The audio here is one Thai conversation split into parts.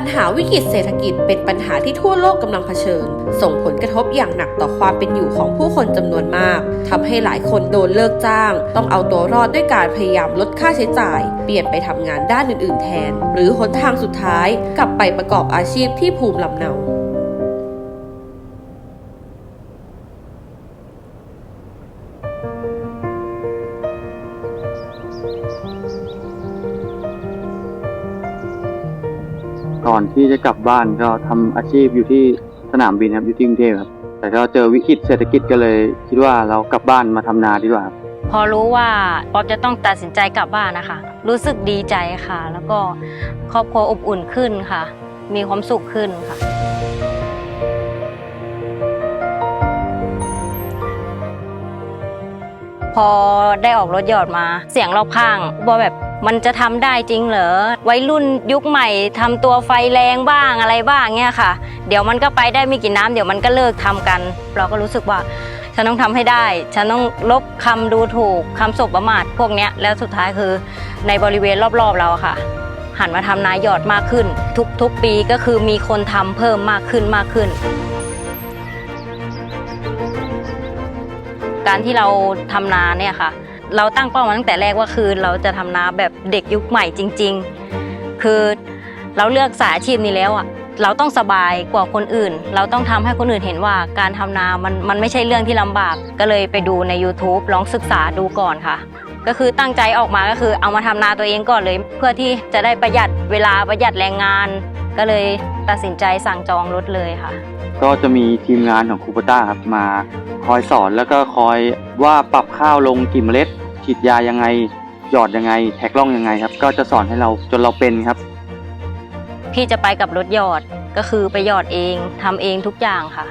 ปัญหาวิกฤตเศรษฐกิจเป็นปัญหาที่ทั่วโลกกำลังเผชิญ ส่งผลกระทบอย่างหนักต่อความเป็นอยู่ของผู้คนจำนวนมากทำให้หลายคนโดนเลิกจ้าง ต้องเอาตัวรอดด้วยการพยายามลดค่าใช้จ่าย เปลี่ยนไปทำงานด้านอื่น ๆ แทน หรือหนทางสุดท้าย กลับไปประกอบอาชีพที่ภูมิลำเนา ก่อนที่จะกลับบ้านก็ทำอาชีพอยู่ที่สนามบินครับอยู่ที่กรุงเทพครับ แต่ก็เจอวิกฤตเศรษฐกิจก็เลย คิดว่าเรากลับบ้านมาทำนาดีกว่าครับพอรู้ว่าป๊อปจะต้องตัดสินใจกลับบ้านนะคะ รู้สึกดีใจค่ะ แล้วก็ครอบครัวอบอุ่นขึ้นค่ะ มีความสุขขึ้นค่ะ พอได้ออกรถหยอดมา เสียงรอบข้างว่าแบบ มันจะทำได้จริงเหรอวัยรุ่นยุคใหม่ทำตัวไฟแรงบ้างอะไรบ้างเนี่ยค่ะ เดี๋ยวมันก็ไปได้ไม่กี่น้ำเดี๋ยวมันก็เลิกทำกัน เราก็รู้สึกว่าฉันต้องทำให้ได้ ฉันต้องลบคำดูถูกคำสบประมาทพวกเนี้ยแล้วสุดท้ายคือในบริเวณรอบๆเราค่ะ หันมาทำนาหยอดมากขึ้น ทุกๆปีก็คือมีคนทำเพิ่มมากขึ้นมากขึ้นการที่เราทำนาเนี่ยค่ะ เราตั้งเป้ามาตั้งแต่แรกว่าคือเราจะทำนาแบบเด็กยุคใหม่จริง ๆ คือเราเลือกสายอาชีพนี้แล้วอะเราต้องสบายกว่าคนอื่น เราต้องทำให้คนอื่นเห็นว่าการทำนา มันมันไม่ใช่เรื่องที่ลำบาก ก็เลยไปดูใน YouTube ลองศึกษาดูก่อนค่ะ ก็คือตั้งใจออกมาก็คือเอามาทำนาตัวเองก่อนเลย เพื่อที่จะได้ประหยัดเวลาประหยัดแรงงาน ก็เลยตัดสินใจสั่งจองรถเลยค่ะ ก็จะมีทีมงานของคูปต้าครับมาคอยสอนแล้วก็คอยว่าปรับข้าวลงกี่เมล็ดฉีดยายังไงหยอดยังไง แท็กล่องยังไงครับ ก็จะสอนให้เราจนเราเป็นครับ พี่จะไปกับรถหยอดก็คือไปหยอดเองทำเองทุกอย่างค่ะ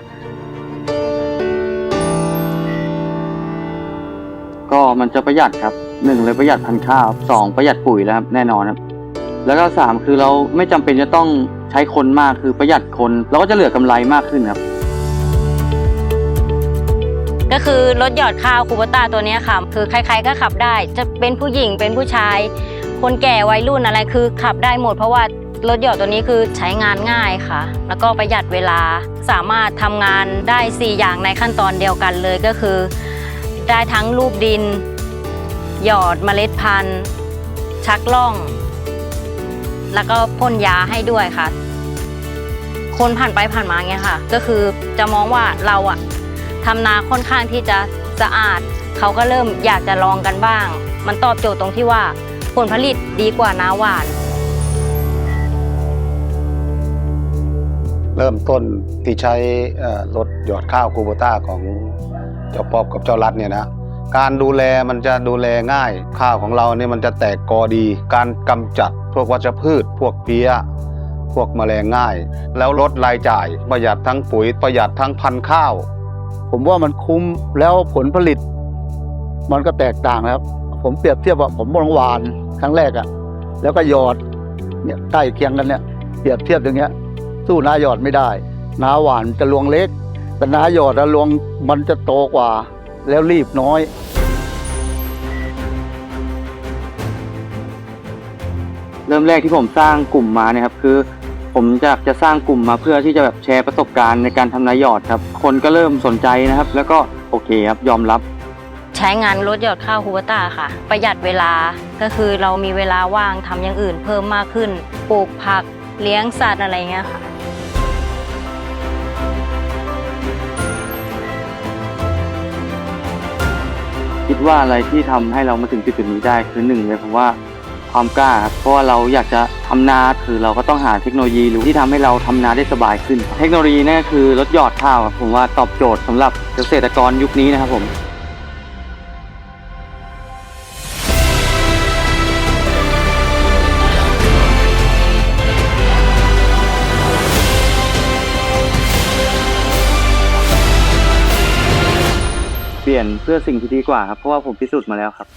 ก็มันจะประหยัดครับหนึ่งเลยประหยัดพันธุ์ข้าวสองประหยัดปุ๋ยแล้วครับแน่นอนครับ แล้วก็สามคือเราไม่จำเป็นจะต้อง ใช้คนมากคือประหยัดคนเราก็จะเหลือกำไรมากขึ้นครับ ก็คือรถหยอดข้าวคูปต้าตัวนี้ค่ะ คือใครๆก็ขับได้ จะเป็นผู้หญิงเป็นผู้ชาย คนแก่วัยรุ่นอะไรคือขับได้หมด เพราะว่ารถหยอดตัวนี้คือใช้งานง่ายค่ะ แล้วก็ประหยัดเวลาสามารถทำงานได้ 4 อย่างในขั้นตอนเดียวกันเลยก็คือ ได้ทั้งรูปดิน หยอดเมล็ดพันธุ์ ชักล่อง แล้วก็พ่นยาให้ด้วยค่ะ คนผ่านไปผ่านมาเงี้ยค่ะ ก็คือจะมองว่าเราอะทำนาค่อนข้างที่จะสะอาด เขาก็เริ่มอยากจะลองกันบ้าง มันตอบโจทย์ตรงที่ว่าผลผลิตดีกว่านาหวาน เริ่มต้นที่ใช้รถหยอดข้าวคูโบต้าของเจ้าป๊อบกับเจ้ารัดเนี่ยนะ การดูแลมันจะดูแลง่าย ข้าวของเราเนี่ยมันจะแตกกอดี การกำจัดพวกวัชพืช พวกเพี้ย พวกแมลงง่าย แล้วลดรายจ่าย ประหยัดทั้งปุ๋ยประหยัดทั้งพันธุ์ข้าว ผมว่ามันคุ้มแล้วผลผลิต มันก็แตกต่างนะครับ ผมเปรียบเทียบว่าผมลงหวานครั้งแรกอะแล้วก็หยอดเนี่ยใกล้เคียงกันเนี่ยเปรียบเทียบอย่างเงี้ย สู้นาหยอดไม่ได้ นาหวานจะรวงเล็ก แต่นาหยอดอะรวงมันจะโตกว่า แล้วรีบน้อย เริ่มแรกที่ผมสร้างกลุ่มมาเนี่ยครับคือ ผมจะจะสร้างกลุ่มมาเพื่อที่จะแบบแชร์ประสบการณ์ในการทำนายหยอดครับ คนก็เริ่มสนใจนะครับ แล้วก็โอเคครับยอมรับ ใช้งานรถหยอดข้าวคูปต้าค่ะ ประหยัดเวลาก็คือเรามีเวลาว่างทำอย่างอื่นเพิ่มมากขึ้น ปลูกผักเลี้ยงสัตว์อะไรเงี้ยค่ะ คิดว่าอะไรที่ทำให้เรามาถึงจุดนี้ได้คือหนึ่งเลยผมว่าความกล้าครับเพราะว่าเราอยากจะทำนาคือเราก็ต้องหาเทคโนโลยีหรือที่ทำให้เราทำนาได้สบายขึ้น เทคโนโลยีนั่นก็คือรถหยอดข้าวผมว่าตอบโจทย์สำหรับเกษตรกรยุคนี้นะครับผม เปลี่ยนเพื่อสิ่งที่ดีกว่าครับ เพราะว่าผมพิสูจน์มาแล้วครับ